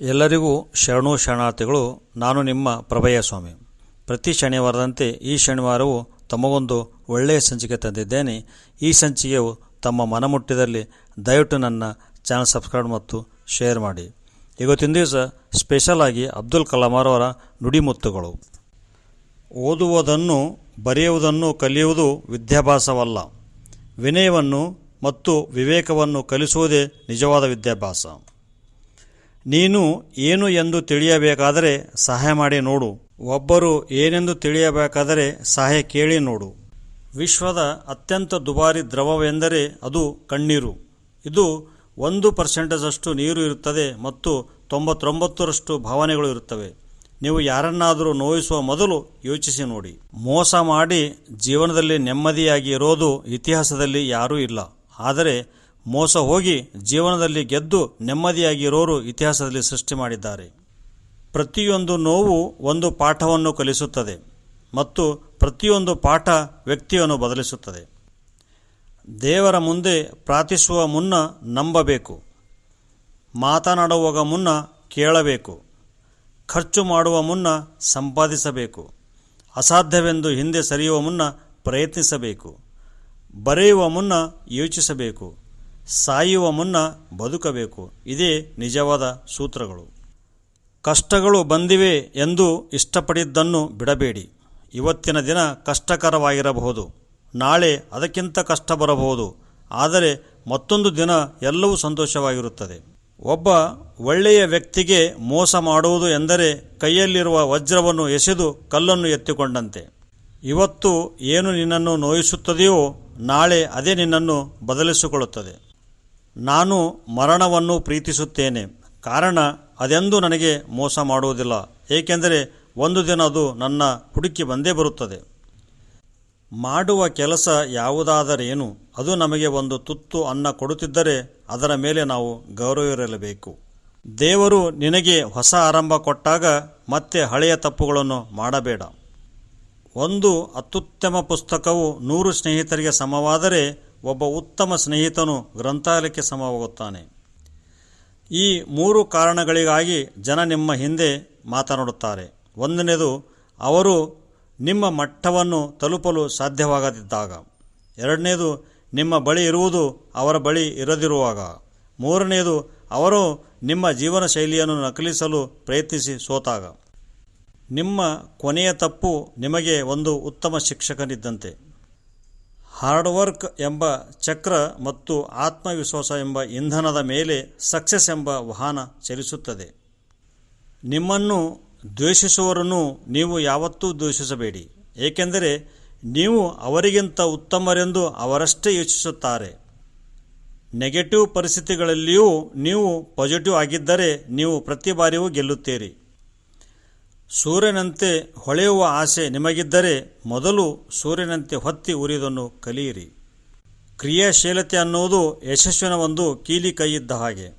ಎಲ್ಲರಿಗೂ ಶರಣು ಶರಣಾರ್ಥಿಗಳು, ನಾನು ನಿಮ್ಮ ಪ್ರಭಯ ಸ್ವಾಮಿ. ಪ್ರತಿ ಶನಿವಾರದಂತೆ ಈ ಶನಿವಾರವೂ ತಮಗೊಂದು ಒಳ್ಳೆಯ ಸಂಚಿಕೆ ತಂದಿದ್ದೇನೆ. ಈ ಸಂಚಿಕೆಯು ತಮ್ಮ ಮನಮುಟ್ಟಿದಲ್ಲಿ ದಯವಿಟ್ಟು ನನ್ನ ಚಾನಲ್ ಸಬ್ಸ್ಕ್ರೈಬ್ ಮತ್ತು ಶೇರ್ ಮಾಡಿ. ಇವತ್ತಿನ ದಿವಸ ಸ್ಪೆಷಲ್ ಆಗಿ ಅಬ್ದುಲ್ ಕಲಾಂ ಅವರ ನುಡಿಮುತ್ತುಗಳು. ಓದುವುದನ್ನು, ಬರೆಯುವುದನ್ನು ಕಲಿಯುವುದು ವಿದ್ಯಾಭ್ಯಾಸವಲ್ಲ ವಿನಯವನ್ನು ಮತ್ತು ವಿವೇಕವನ್ನು ಕಲಿಸುವುದೇ ನಿಜವಾದ ವಿದ್ಯಾಭ್ಯಾಸ ನೀನು ಏನು ಎಂದು ತಿಳಿಯಬೇಕಾದರೆ ಸಹಾಯ ಮಾಡಿ ನೋಡು. ಒಬ್ಬರು ಏನೆಂದು ತಿಳಿಯಬೇಕಾದರೆ ಸಹಾಯ ಕೇಳಿ ನೋಡು. ವಿಶ್ವದ ಅತ್ಯಂತ ದುಬಾರಿ ದ್ರವವೆಂದರೆ ಅದು ಕಣ್ಣೀರು. ಇದು ಒಂದು ಪರ್ಸೆಂಟೇಜಷ್ಟು ನೀರು ಇರುತ್ತದೆ ಮತ್ತು ತೊಂಬತ್ತೊಂಬತ್ತರಷ್ಟು ಭಾವನೆಗಳು ಇರುತ್ತವೆ. ನೀವು ಯಾರನ್ನಾದರೂ ನೋಯಿಸುವ ಮೊದಲು ಯೋಚಿಸಿ ನೋಡಿ. ಮೋಸ ಮಾಡಿ ಜೀವನದಲ್ಲಿ ನೆಮ್ಮದಿಯಾಗಿ ಇರೋದು ಇತಿಹಾಸದಲ್ಲಿ ಯಾರೂ ಇಲ್ಲ. ಆದರೆ ಮೋಸ ಹೋಗಿ ಜೀವನದಲ್ಲಿ ಗೆದ್ದು ನೆಮ್ಮದಿಯಾಗಿರೋರು ಇತಿಹಾಸದಲ್ಲಿ ಸೃಷ್ಟಿ ಮಾಡಿದ್ದಾರೆ. ಪ್ರತಿಯೊಂದು ನೋವು ಒಂದು ಪಾಠವನ್ನು ಕಲಿಸುತ್ತದೆ ಮತ್ತು ಪ್ರತಿಯೊಂದು ಪಾಠ ವ್ಯಕ್ತಿಯನ್ನು ಬದಲಿಸುತ್ತದೆ. ದೇವರ ಮುಂದೆ ಪ್ರಾರ್ಥಿಸುವ ಮುನ್ನ ನಂಬಬೇಕು. ಮಾತನಾಡುವಾಗ ಮುನ್ನ ಕೇಳಬೇಕು. ಖರ್ಚು ಮಾಡುವ ಮುನ್ನ ಸಂಪಾದಿಸಬೇಕು. ಅಸಾಧ್ಯವೆಂದು ಹಿಂದೆ ಸರಿಯುವ ಮುನ್ನ ಪ್ರಯತ್ನಿಸಬೇಕು. ಬರೆಯುವ ಮುನ್ನ ಯೋಚಿಸಬೇಕು. ಸಾಯುವ ಮುನ್ನ ಬದುಕಬೇಕು. ಇದೇ ನಿಜವಾದ ಸೂತ್ರಗಳು. ಕಷ್ಟಗಳು ಬಂದಿವೆ ಎಂದು ಇಷ್ಟಪಡಿದ್ದನ್ನು ಬಿಡಬೇಡಿ. ಇವತ್ತಿನ ದಿನ ಕಷ್ಟಕರವಾಗಿರಬಹುದು. ನಾಳೆ ಅದಕ್ಕಿಂತ ಕಷ್ಟ ಬರಬಹುದು. ಆದರೆ ಮತ್ತೊಂದು ದಿನ ಎಲ್ಲವೂ ಸಂತೋಷವಾಗಿರುತ್ತದೆ. ಒಬ್ಬ ಒಳ್ಳೆಯ ವ್ಯಕ್ತಿಗೆ ಮೋಸ ಮಾಡುವುದು ಎಂದರೆ ಕೈಯಲ್ಲಿರುವ ವಜ್ರವನ್ನು ಎಸೆದು ಕಲ್ಲನ್ನು ಎತ್ತಿಕೊಂಡಂತೆ. ಇವತ್ತು ಏನು ನಿನ್ನನ್ನು ನೋಯಿಸುತ್ತದೆಯೋ ನಾಳೆ ಅದೇ ನಿನ್ನನ್ನು ಬದಲಿಸಿಕೊಳ್ಳುತ್ತದೆ. ನಾನು ಮರಣವನ್ನು ಪ್ರೀತಿಸುತ್ತೇನೆ. ಕಾರಣ, ಅದೆಂದೂ ನನಗೆ ಮೋಸ ಮಾಡುವುದಿಲ್ಲ. ಏಕೆಂದರೆ, ಒಂದು ದಿನ ಅದು ನನ್ನ ಹುಡುಕಿ ಬಂದೇ ಬರುತ್ತದೆ. ಮಾಡುವ ಕೆಲಸ ಯಾವುದಾದರೇನು ಅದು ನಮಗೆ ಒಂದು ತುತ್ತು ಅನ್ನ ಕೊಡುತ್ತಿದ್ದರೆ, ಅದರ ಮೇಲೆ ನಾವು ಗೌರವಿರಲೇಬೇಕು ದೇವರು ನಿನಗೆ ಹೊಸ ಆರಂಭ ಕೊಟ್ಟಾಗ ಮತ್ತೆ ಹಳೆಯ ತಪ್ಪುಗಳನ್ನು ಮಾಡಬೇಡ. ಒಂದು ಅತ್ಯುತ್ತಮ ಪುಸ್ತಕವು ನೂರು ಸ್ನೇಹಿತರಿಗೆ ಸಮವಾದರೆ ಒಬ್ಬ ಉತ್ತಮ ಸ್ನೇಹಿತನು ಗ್ರಂಥಾಲಯಕ್ಕೆ ಸಮವಾಗುತ್ತಾನೆ. ಈ ಮೂರು ಕಾರಣಗಳಿಗಾಗಿ ಜನ ನಿಮ್ಮ ಹಿಂದೆ ಮಾತನಾಡುತ್ತಾರೆ. ಒಂದನೇದು ಅವರು ನಿಮ್ಮ ಮಟ್ಟವನ್ನು ತಲುಪಲು ಸಾಧ್ಯವಾಗದಿದ್ದಾಗ. ಎರಡನೇದು ನಿಮ್ಮ ಬಳಿ ಇರುವುದು ಅವರ ಬಳಿ ಇರದಿರುವಾಗ. ಮೂರನೆಯದು, ಅವರು ನಿಮ್ಮ ಜೀವನ ಶೈಲಿಯನ್ನು ನಕಲಿಸಲು ಪ್ರಯತ್ನಿಸಿ ಸೋತಾಗ. ನಿಮ್ಮ ಕೊನೆಯ ತಪ್ಪು ನಿಮಗೆ ಒಂದು ಉತ್ತಮ ಶಿಕ್ಷಕನಿದ್ದಂತೆ. ಹಾರ್ಡ್ ವರ್ಕ್ ಎಂಬ ಚಕ್ರ ಮತ್ತು ಆತ್ಮವಿಶ್ವಾಸ ಎಂಬ ಇಂಧನದ ಮೇಲೆ ಸಕ್ಸಸ್ ಎಂಬ ವಾಹನ ಚಲಿಸುತ್ತದೆ. ನಿಮ್ಮನ್ನು ದ್ವೇಷಿಸುವವರನ್ನು ನೀವು ಯಾವತ್ತೂ ದ್ವೇಷಿಸಬೇಡಿ. ಏಕೆಂದರೆ ನೀವು ಅವರಿಗಿಂತ ಉತ್ತಮರೆಂದು ಅವರಷ್ಟೇ ಯೋಚಿಸುತ್ತಾರೆ. ನೆಗೆಟಿವ್ ಪರಿಸ್ಥಿತಿಗಳಲ್ಲಿಯೂ ನೀವು ಪಾಸಿಟಿವ್ ಆಗಿದ್ದರೆ ನೀವು ಪ್ರತಿ ಬಾರಿಯೂ ಗೆಲ್ಲುತ್ತೀರಿ. ಸೂರ್ಯನಂತೆ ಹೊಳೆಯುವ ಆಸೆ ನಿಮಗಿದ್ದರೆ ಮೊದಲು ಸೂರ್ಯನಂತೆ ಹೊತ್ತಿ ಉರಿಯುವುದನ್ನು ಕಲಿಯಿರಿ. ಕ್ರಿಯಾಶೀಲತೆ ಅನ್ನುವುದು ಯಶಸ್ವಿನ ಒಂದು ಕೀಲಿ ಕೈಯಿದ್ದ ಹಾಗೆ.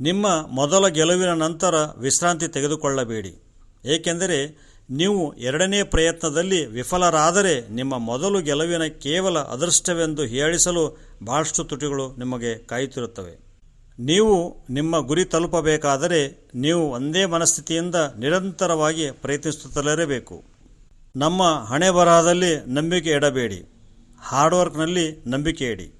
ನಿಮ್ಮ ಮೊದಲ ಗೆಲುವಿನ ನಂತರ ವಿಶ್ರಾಂತಿ ತೆಗೆದುಕೊಳ್ಳಬೇಡಿ. ಏಕೆಂದರೆ ನೀವು ಎರಡನೇ ಪ್ರಯತ್ನದಲ್ಲಿ ವಿಫಲರಾದರೆ ನಿಮ್ಮ ಮೊದಲು ಗೆಲುವಿನ ಕೇವಲ ಅದೃಷ್ಟವೆಂದು ಹೇಳಿಸಲು ಬಹಳಷ್ಟು ತುಟಿಗಳು ನಿಮಗೆ ಕಾಯುತ್ತಿರುತ್ತವೆ. ನೀವು ನಿಮ್ಮ ಗುರಿ ತಲುಪಬೇಕಾದರೆ ನೀವು ಒಂದೇ ಮನಸ್ಥಿತಿಯಿಂದ ನಿರಂತರವಾಗಿ ಪ್ರಯತ್ನಿಸುತ್ತಲಿರಬೇಕು ನಮ್ಮ ಹಣೆ ಬರಹದಲ್ಲಿ ನಂಬಿಕೆ ಇಡಬೇಡಿ. ಹಾರ್ಡ್ವರ್ಕ್ನಲ್ಲಿ ನಂಬಿಕೆ ಇಡಿ.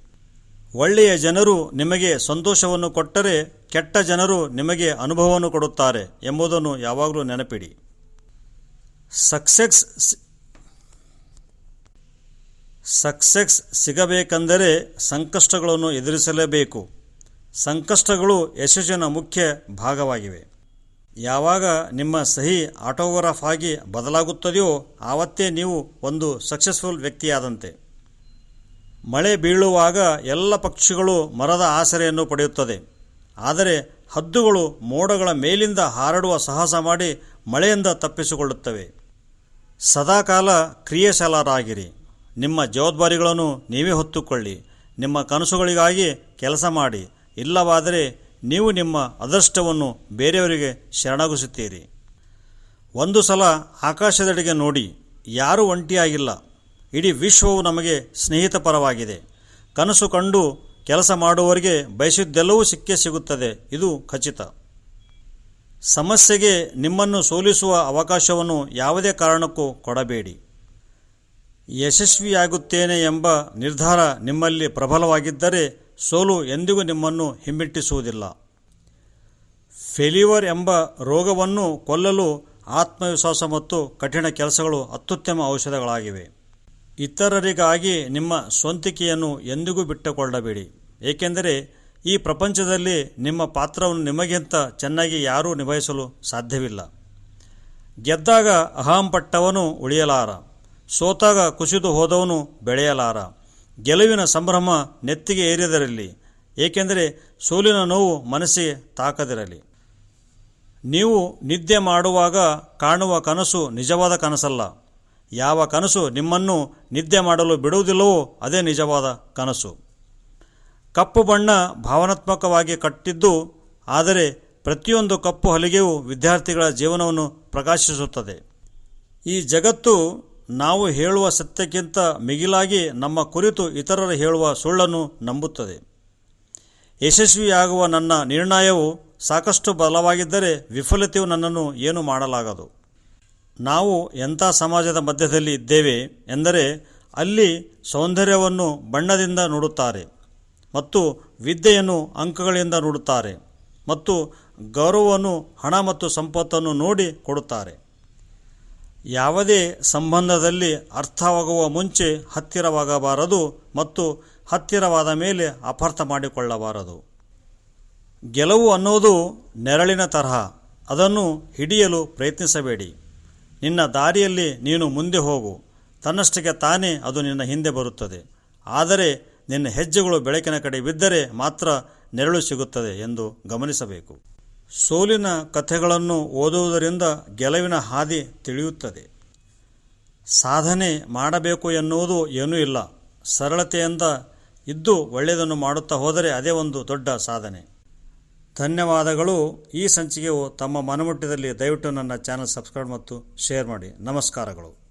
ಒಳ್ಳೆಯ ಜನರು ನಿಮಗೆ ಸಂತೋಷವನ್ನು ಕೊಟ್ಟರೆ ಕೆಟ್ಟ ಜನರು ನಿಮಗೆ ಅನುಭವವನ್ನು ಕೊಡುತ್ತಾರೆ ಎಂಬುದನ್ನು ಯಾವಾಗಲೂ ನೆನಪಿಡಿ. ಸಕ್ಸೆಸ್ ಸಕ್ಸೆಸ್ ಸಿಗಬೇಕೆಂದರೆ ಸಂಕಷ್ಟಗಳನ್ನು ಎದುರಿಸಲೇಬೇಕು. ಸಂಕಷ್ಟಗಳು ಯಶಸ್ಸಿನ ಮುಖ್ಯ ಭಾಗವಾಗಿವೆ. ಯಾವಾಗ ನಿಮ್ಮ ಸಹಿ ಆಟೋಗ್ರಾಫ್ ಆಗಿ ಬದಲಾಗುತ್ತದೆಯೋ ಆವತ್ತೇ ನೀವು ಒಂದು ಸಕ್ಸಸ್ಫುಲ್ ವ್ಯಕ್ತಿಯಾದಂತೆ. ಮಳೆ ಬೀಳುವಾಗ ಎಲ್ಲ ಪಕ್ಷಿಗಳು ಮರದ ಆಸರೆಯನ್ನು ಪಡೆಯುತ್ತದೆ. ಆದರೆ ಹದ್ದುಗಳು ಮೋಡಗಳ ಮೇಲಿಂದ ಹಾರಡುವ ಸಾಹಸ ಮಾಡಿ ಮಳೆಯಿಂದ ತಪ್ಪಿಸಿಕೊಳ್ಳುತ್ತವೆ. ಸದಾಕಾಲ ಕ್ರಿಯಾಶಾಲರಾಗಿರಿ. ನಿಮ್ಮ ಜವಾಬ್ದಾರಿಗಳನ್ನು ನೀವೇ ಹೊತ್ತುಕೊಳ್ಳಿ. ನಿಮ್ಮ ಕನಸುಗಳಿಗಾಗಿ ಕೆಲಸ ಮಾಡಿ. ಇಲ್ಲವಾದರೆ ನೀವು ನಿಮ್ಮ ಅದೃಷ್ಟವನ್ನು ಬೇರೆಯವರಿಗೆ ಶರಣಾಗಿಸುತ್ತೀರಿ. ಒಂದು ಸಲ ಆಕಾಶದೆಡೆಗೆ ನೋಡಿ, ಯಾರೂ ಒಂಟಿಯಾಗಿಲ್ಲ. ಇಡೀ ವಿಶ್ವವು ನಮಗೆ ಸ್ನೇಹಿತ ಪರವಾಗಿದೆ ಕನಸು ಕಂಡು ಕೆಲಸ ಮಾಡುವವರಿಗೆ ಬಯಸಿದ್ದೆಲ್ಲವೂ ಸಿಕ್ಕೇ ಸಿಗುತ್ತದೆ. ಇದು ಖಚಿತ. ಸಮಸ್ಯೆಗೆ ನಿಮ್ಮನ್ನು ಸೋಲಿಸುವ ಅವಕಾಶವನ್ನು ಯಾವುದೇ ಕಾರಣಕ್ಕೂ ಕೊಡಬೇಡಿ. ಯಶಸ್ವಿಯಾಗುತ್ತೇನೆ ಎಂಬ ನಿರ್ಧಾರ ನಿಮ್ಮಲ್ಲಿ ಪ್ರಬಲವಾಗಿದ್ದರೆ ಸೋಲು ಎಂದಿಗೂ ನಿಮ್ಮನ್ನು ಹಿಮ್ಮೆಟ್ಟಿಸುವುದಿಲ್ಲ. ಫೆಲಿವರ್ ಎಂಬ ರೋಗವನ್ನು ಕೊಲ್ಲಲು ಆತ್ಮವಿಶ್ವಾಸ ಮತ್ತು ಕಠಿಣ ಕೆಲಸಗಳು ಅತ್ಯುತ್ತಮ ಔಷಧಗಳಾಗಿವೆ. ಇತರರಿಗಾಗಿ ನಿಮ್ಮ ಸ್ವಂತಿಕೆಯನ್ನು ಎಂದಿಗೂ ಬಿಟ್ಟುಕೊಳ್ಳಬೇಡಿ. ಏಕೆಂದರೆ ಈ ಪ್ರಪಂಚದಲ್ಲಿ ನಿಮ್ಮ ಪಾತ್ರವನ್ನು ನಿಮಗಿಂತ ಚೆನ್ನಾಗಿ ಯಾರೂ ನಿಭಾಯಿಸಲು ಸಾಧ್ಯವಿಲ್ಲ. ಗೆದ್ದಾಗ ಅಹಂಪಟ್ಟವನು ಉಳಿಯಲಾರ. ಸೋತಾಗ ಕುಸಿದು ಹೋದವನು ಬೆಳೆಯಲಾರ. ಗೆಲುವಿನ ಸಂಭ್ರಮ ನೆತ್ತಿಗೆ ಏರಿದರಲ್ಲಿ ಏಕೆಂದರೆ ಸೋಲಿನ ನೋವು ಮನಸ್ಸಿಗೆ ತಾಕದಿರಲಿ. ನೀವು ನಿದ್ದೆ ಮಾಡುವಾಗ ಕಾಣುವ ಕನಸು ನಿಜವಾದ ಕನಸಲ್ಲ. ಯಾವ ಕನಸು ನಿಮ್ಮನ್ನು ನಿದ್ದೆ ಮಾಡಲು ಬಿಡುವುದಿಲ್ಲವೋ ಅದೇ ನಿಜವಾದ ಕನಸು. ಕಪ್ಪು ಬಣ್ಣ ಭಾವನಾತ್ಮಕವಾಗಿ ಕಟ್ಟಿದ್ದು, ಆದರೆ ಪ್ರತಿಯೊಂದು ಕಪ್ಪು ಹಲಿಗೆಯು ವಿದ್ಯಾರ್ಥಿಗಳ ಜೀವನವನ್ನು ಪ್ರಕಾಶಿಸುತ್ತದೆ. ಈ ಜಗತ್ತು ನಾವು ಹೇಳುವ ಸತ್ಯಕ್ಕಿಂತ ಮಿಗಿಲಾಗಿ ನಮ್ಮ ಕುರಿತು ಇತರರು ಹೇಳುವ ಸುಳ್ಳನ್ನು ನಂಬುತ್ತದೆ. ಯಶಸ್ವಿಯಾಗುವ ನನ್ನ ನಿರ್ಣಯವು ಸಾಕಷ್ಟು ಬಲವಾಗಿದ್ದರೆ ವಿಫಲತೆಯು ನನ್ನನ್ನು ಏನು ಮಾಡಲಾಗದು? ನಾವು ಎಂಥ ಸಮಾಜದ ಮಧ್ಯದಲ್ಲಿ ಇದ್ದೇವೆ ಎಂದರೆ ಅಲ್ಲಿ ಸೌಂದರ್ಯವನ್ನು ಬಣ್ಣದಿಂದ ನೋಡುತ್ತಾರೆ ಮತ್ತು ವಿದ್ಯೆಯನ್ನು ಅಂಕಗಳಿಂದ ನೋಡುತ್ತಾರೆ ಮತ್ತು ಗೌರವವನ್ನು ಹಣ ಮತ್ತು ಸಂಪತ್ತನ್ನು ನೋಡಿ ಕೊಡುತ್ತಾರೆ. ಯಾವುದೇ ಸಂಬಂಧದಲ್ಲಿ ಅರ್ಥವಾಗುವ ಮುಂಚೆ ಹತ್ತಿರವಾಗಬಾರದು ಮತ್ತು ಹತ್ತಿರವಾದ ಮೇಲೆ ಅಪಾರ್ಥ ಮಾಡಿಕೊಳ್ಳಬಾರದು. ಗೆಲುವು ಅನ್ನೋದು ನೆರಳಿನ ತರಹ, ಅದನ್ನು ಹಿಡಿಯಲು ಪ್ರಯತ್ನಿಸಬೇಡಿ. ನಿನ್ನ ದಾರಿಯಲ್ಲಿ ನೀನು ಮುಂದೆ ಹೋಗು, ತನ್ನಷ್ಟಕ್ಕೆ ತಾನೇ ಅದು ನಿನ್ನ ಹಿಂದೆ ಬರುತ್ತದೆ. ಆದರೆ ನಿನ್ನ ಹೆಜ್ಜೆಗಳು ಬೆಳಕಿನ ಕಡೆ ಬಿದ್ದರೆ ಮಾತ್ರ ನೆರಳು ಸಿಗುತ್ತದೆ ಎಂದು ಗಮನಿಸಬೇಕು. ಸೋಲಿನ ಕಥೆಗಳನ್ನು ಓದುವುದರಿಂದ ಗೆಲುವಿನ ಹಾದಿ ತಿಳಿಯುತ್ತದೆ. ಸಾಧನೆ ಮಾಡಬೇಕು ಎನ್ನುವುದು ಏನೂ ಇಲ್ಲ. ಸರಳತೆಯಿಂದ ಇದ್ದು ಒಳ್ಳೆಯದನ್ನು ಮಾಡುತ್ತಾ ಹೋದರೆ ಅದೇ ಒಂದು ದೊಡ್ಡ ಸಾಧನೆ. ಧನ್ಯವಾದಗಳು. ಈ ಸಂಚಿಕೆಯು ತಮ್ಮ ಮನಮುಟ್ಟದಲ್ಲಿ ದಯವಿಟ್ಟು ನನ್ನ ಚಾನಲ್ ಸಬ್ಸ್ಕ್ರೈಬ್ ಮತ್ತು ಶೇರ್ ಮಾಡಿ. ನಮಸ್ಕಾರಗಳು.